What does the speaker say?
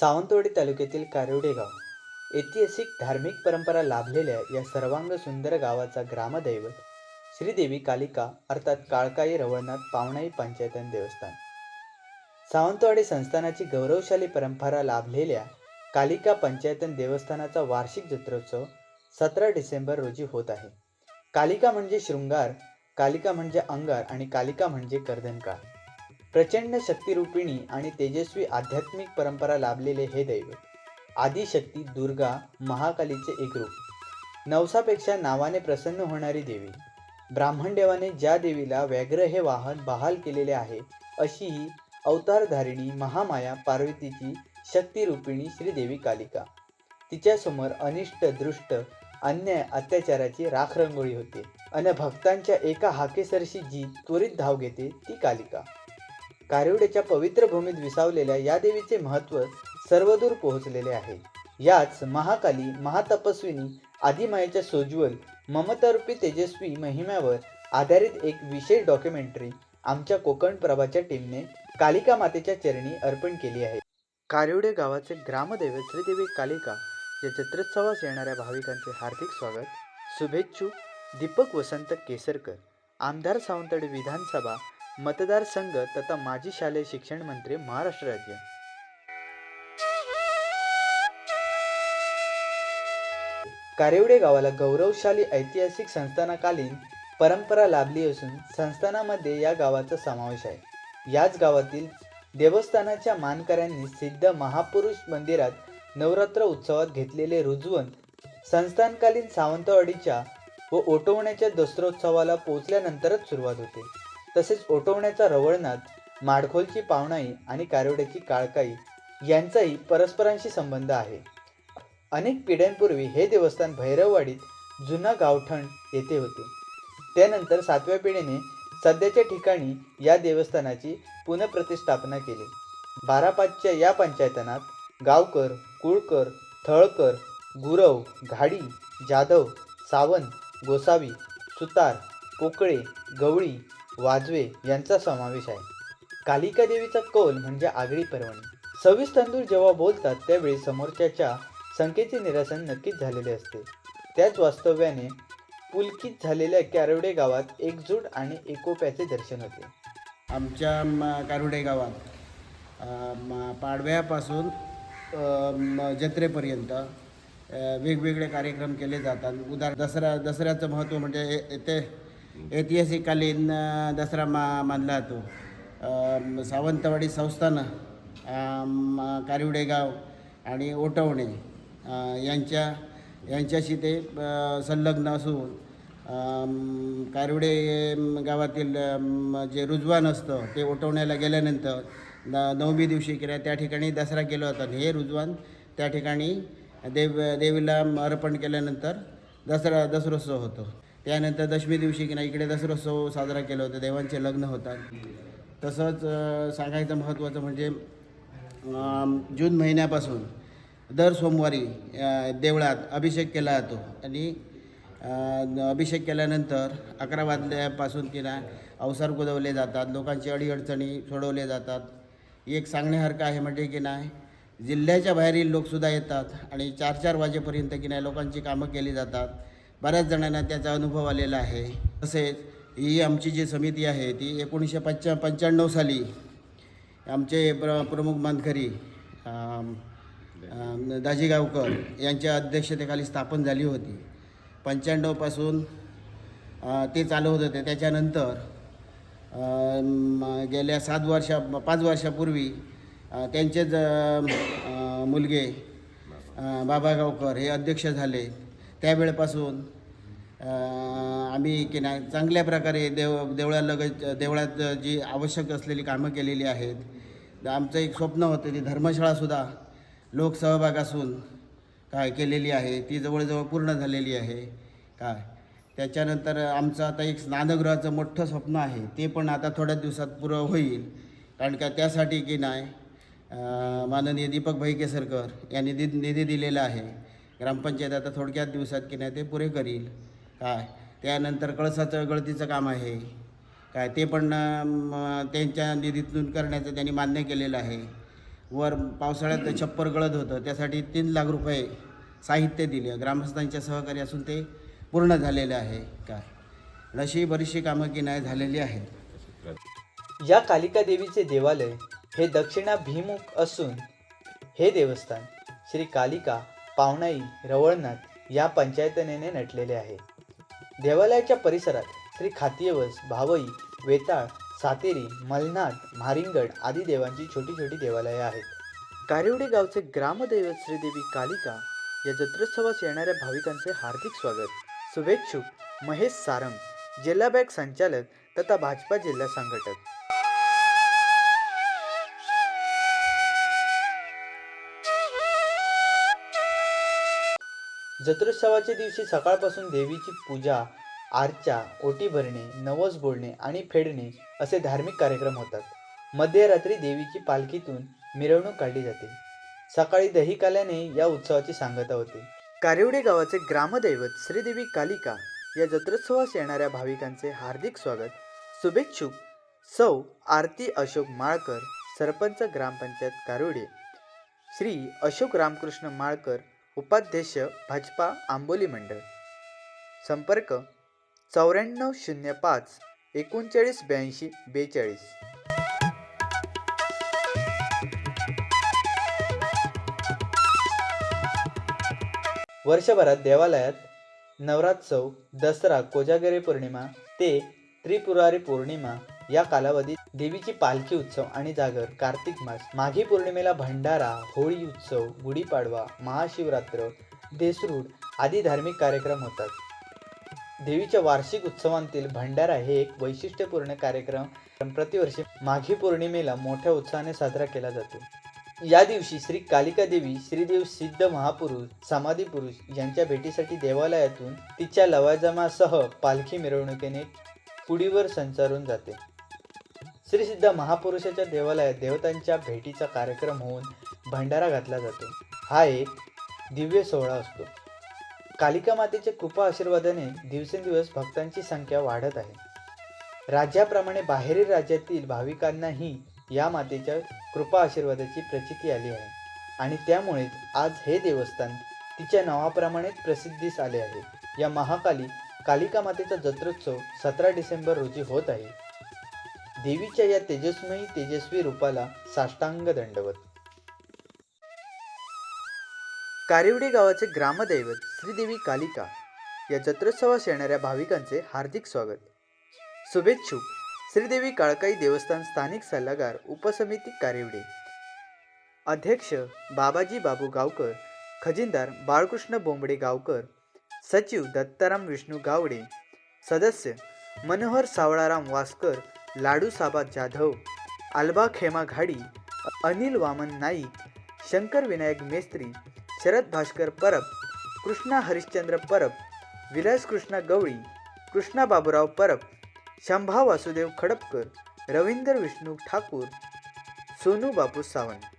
सावंतवाडी तालुक्यातील कारिवडे गाव. ऐतिहासिक धार्मिक परंपरा लाभलेल्या या सर्वांग सुंदर गावाचा ग्रामदैवत श्रीदेवी कालिका अर्थात काळकाई रवळनाथ पावणाई पंचायतन देवस्थान. सावंतवाडी संस्थानाची गौरवशाली परंपरा लाभलेल्या कालिका पंचायतन देवस्थानाचा वार्षिक जत्रोत्सव सतरा डिसेंबर रोजी होत आहे. कालिका म्हणजे शृंगार कालिका म्हणजे अंगार आणि कालिका म्हणजे कर्दनकाळ. प्रचंड शक्तिरूपिणी आणि तेजस्वी आध्यात्मिक परंपरा लाभलेले हे दैवत. आदिशक्ती दुर्गा महाकालीचे एक रूप नवसापेक्षा नावाने प्रसन्न होणारी देवी. ब्राह्मणदेवाने ज्या देवीला व्याघ्र हे वाहन बहाल केलेले आहे अशी ही अवतारधारिणी महामाया पार्वतीची शक्तिरूपिणी श्रीदेवी कालिका. तिच्यासमोर अनिष्ट दृष्ट अन्याय अत्याचाराची राखरंगोळी होते. अन भक्तांच्या एका हाकेसरशी जी त्वरित धाव घेते ती कालिका. कारिवडेच्या पवित्र भूमीत विसावलेल्या या देवीचे महत्त्व सर्वदूर पोहोचलेले आहे. याच महाकाली महातपस्विनी आदिमायेच्या सोज्वल ममतारूपी तेजस्वी महिम्यावर आधारित एक विशेष डॉक्युमेंटरी आमच्या कोकण प्रभाच्या टीमने कालिका मातेच्या चरणी अर्पण केली आहे. कारिवडे गावाचे ग्रामदैवत श्रीदेवी कालिका या जत्रोत्सवास येणाऱ्या भाविकांचे हार्दिक स्वागत शुभेच्छू दीपक वसंत केसरकर आमदार सावंतवाडी विधानसभा मतदारसंघ तथा माजी शालेय शिक्षण मंत्री महाराष्ट्र राज्य. कारेवडे गावाला गौरवशाली ऐतिहासिक संस्थानाकालीन परंपरा लाभली असून संस्थानामध्ये या गावाचा समावेश आहे. याच गावातील देवस्थानाच्या मानकऱ्यांनी सिद्ध महापुरुष मंदिरात नवरात्र उत्सवात घेतलेले रुजवंत संस्थानकालीन सावंतवाडीच्या व ओटवण्याच्या दसरोत्सवाला पोचल्यानंतरच सुरुवात होते. तसेच ओटवण्याचा रवळनाथ माडखोलची पावणाई आणि कारोड्याची काळकाई यांचाही परस्परांशी संबंध आहे. अनेक पिढ्यांपूर्वी हे देवस्थान भैरववाडीत जुना गावठण येथे होते. त्यानंतर सातव्या पिढीने सध्याच्या ठिकाणी या देवस्थानाची पुनप्रतिष्ठापना केली. बारापाचच्या या पंचायतनात गावकर कुळकर थळकर गुरव घाडी जाधव सावंत गोसावी सुतार पोकळे गवळी वाजवे यांचा समावेश आहे. कालिका देवीचा कौल म्हणजे आगळी पर्वणी. सव्वीस तांदूळ जेव्हा बोलतात त्यावेळी समोरच्याच्या संख्येचे निरासन नक्कीच झालेले असते. त्याच वास्तव्याने पुलकित झालेल्या कारुडे गावात एकजूट आणि एकोप्याचे दर्शन होते. आमच्या म कारुडे गावात म पाडव्यापासून अ, म जत्रेपर्यंत अ, वेगवेगळे कार्यक्रम केले जातात. उदार दसरा दसऱ्याचं महत्त्व म्हणजे ए- ते ऐतिहासिककालीन अ, दसरा मा मानला जातो सावंतवाडी संस्थानं कारिवडेगाव कारिवडे गाव आणि ओटवणे यांच्या यांच्याशी ते संलग्न असून कारिवडे गावातील जे रुजवान असतं ते ओटवण्याला गेल्यानंतर न नवमी दिवशी किंवा त्या ठिकाणी दसरा केला होता हे रुजवान त्या ठिकाणी देव देवीला अर्पण केल्यानंतर दसरा दसरोत्सव होतो त्यानंतर दशमी दिवशी की नाही इकडे दसरोत्सव साजरा केला होता देवांचे लग्न होतात. तसंच सांगायचं महत्त्वाचं म्हणजे जून महिन्यापासून दर सोमवारी देवळात अभिषेक केला जातो. आणि अभिषेक केल्यानंतर अकरा वाजल्यापासून की ना अवसार कुदवले जातात लोकांची अडीअडचणी सोडवले जातात. एक सांगण्यासारखं आहे म्हणजे की नाही जिल्ह्याच्या बाहेरील लोकसुद्धा येतात आणि चार चार वाजेपर्यंत की नाही लोकांची कामं केली जातात. बऱ्याच जणांना त्याचा अनुभव आलेला आहे. तसेच ही आमची जी समिती आहे ती एकोणीसशे पंच्या पंच्याण्णव साली आमचे प्र प्रमुख मानकरी दाजीगावकर यांच्या अध्यक्षतेखाली स्थापन झाली होती. पंच्याण्णवपासून ते चालू होत होते. त्याच्यानंतर गेल्या सात वर्षा पाच वर्षापूर्वी त्यांचेच मुलगे बाबागावकर बाबा गावकर हे अध्यक्ष झाले. त्यावेळेपासून आम्ही की नाही चांगल्या प्रकारे देव देवळालगत देवळात जी आवश्यक असलेली कामं केलेली आहेत. आमचं एक स्वप्न होतं ती धर्मशाळासुद्धा लोकसहभाग असून काय केलेली आहे ती जवळजवळ पूर्ण झालेली आहे. काय? त्याच्यानंतर आमचं आता एक स्नानगृहाचं मोठं स्वप्न आहे ते पण आता थोड्या दिवसात पुरं होईल. कारण का त्यासाठी की नाही माननीय दीपक भाई केसरकर यांनी निधी निधी दिलेला आहे. ग्रामपंचायत आता थोडक्यात दिवसात की नाही ते पुरे करील. काय? त्यानंतर कळसाचं गळतीचं काम आहे. काय? ते पण त्यांच्या निधीतून करण्याचं त्यांनी मान्य केलेलं आहे. वर पावसाळ्यात छप्पर गळत होतं. त्यासाठी तीन लाख रुपये साहित्य दिले. ग्रामस्थांच्या सहकार्य असून ते पूर्ण झालेले आहे. काय? अशी बरीचशी कामं की नाही झालेली आहेत. या कालिका देवीचे देवालय हे दक्षिणाभिमुख असून हे देवस्थान श्री कालिका पावणाई रवळनाथ या पंचायतनेने नटलेले आहे. देवालयाच्या परिसरात श्री खातियवस भावई वेताळ सातेरी मलनाथ म्हारिंगड आदी देवांची छोटी छोटी देवालये आहेत. कारिवडे गावचे ग्रामदैवत श्रीदेवी कालिका या जत्रोत्सवास येणाऱ्या भाविकांचे हार्दिक स्वागत. शुभेच्छुक महेश सारंग जिल्हा बँक संचालक तथा भाजपा जिल्हा संघटक. जत्रोत्सवाच्या दिवशी सकाळपासून देवीची पूजा आरच्या ओटी भरणे नवस बोलणे आणि फेडणे असे धार्मिक कार्यक्रम होतात. मध्यरात्री देवीची पालखीतून मिरवणूक काढली जाते. सकाळी दही काल्याने या उत्सवाची सांगता होते. कारिवडे गावाचे ग्रामदैवत श्रीदेवी कालिका या जत्रोत्सवास येणाऱ्या भाविकांचे हार्दिक स्वागत शुभेच्छुक. सौ आरती अशोक माळकर सरपंच ग्रामपंचायत कारिवडे श्री अशोक रामकृष्ण माळकर उपाध्यक्ष भाजपा आंबोली मंडळ. संपर्क चौऱ्याण्णव शून्य पाच एकोणचाळीस ब्याऐंशी बेचाळीस. वर्षभरात देवालयात नवरात्सव दसरा कोजागरी पौर्णिमा ते त्रिपुरारी पौर्णिमा या कालावधीत देवीची पालखी उत्सव आणि जागर कार्तिक मास माघी पौर्णिमेला भंडारा होळी उत्सव गुढीपाडवा महाशिवरात्र देसरूड आदी धार्मिक कार्यक्रम होतात. देवीच्या वार्षिक उत्सवांतील भंडारा हे एक वैशिष्ट्यपूर्ण कार्यक्रम. प्रतिवर्षी माघी पौर्णिमेला मोठ्या उत्साहाने साजरा केला जातो. या दिवशी श्री कालिका देवी श्रीदेव सिद्ध महापुरुष समाधी पुरुष यांच्या भेटीसाठी देवालयातून तिच्या लवाजमासह पालखी मिरवणुकीने पुडीवर संचारून जाते. श्री सिद्ध महापुरुषाच्या देवालयात देवतांच्या भेटीचा कार्यक्रम होऊन भंडारा घातला जातो. हा एक दिव्य सोहळा असतो. कालिका मातेच्या कृपा आशीर्वादाने दिवसेंदिवस भक्तांची संख्या वाढत आहे. राज्याप्रमाणे बाहेरील राज्यातील भाविकांनाही या मातेच्या कृपा आशीर्वादाची प्रचिती आली आहे. आणि त्यामुळेच आज हे देवस्थान तिच्या नावाप्रमाणेच प्रसिद्धीस आले आहे. या महाकाली कालिका मातेचा जत्रोत्सव सतरा डिसेंबर रोजी होत आहे. देवीच्या या तेजस्मयी तेजस्वी रूपाला साष्टांग दंडवत. कारिवडे गावाचे ग्रामदैवत श्रीदेवी कालिका या जत्रोत्सवास येणाऱ्या भाविकांचे हार्दिक स्वागत. शुभेच्छुक. श्रीदेवी काळकाई देवस्थान स्थानिक सल्लागार उपसमिती कारिवडे. अध्यक्ष बाबाजी बाबू गावकर खजिनदार बाळकृष्ण बोंबडे गावकर सचिव दत्ताराम विष्णू गावडे सदस्य मनोहर सावळाराम वासकर लाडूसाबा जाधव आल्बा खेमा घाडी अनिल वामन नाईक शंकर विनायक मेस्त्री शरद भास्कर परब कृष्णा हरिश्चंद्र परब विलास कृष्णा गवळी कृष्णा बाबूराव परब शंभा वासुदेव खडपकर रवींद्र विष्णू ठाकूर सोनू बापू सावंत.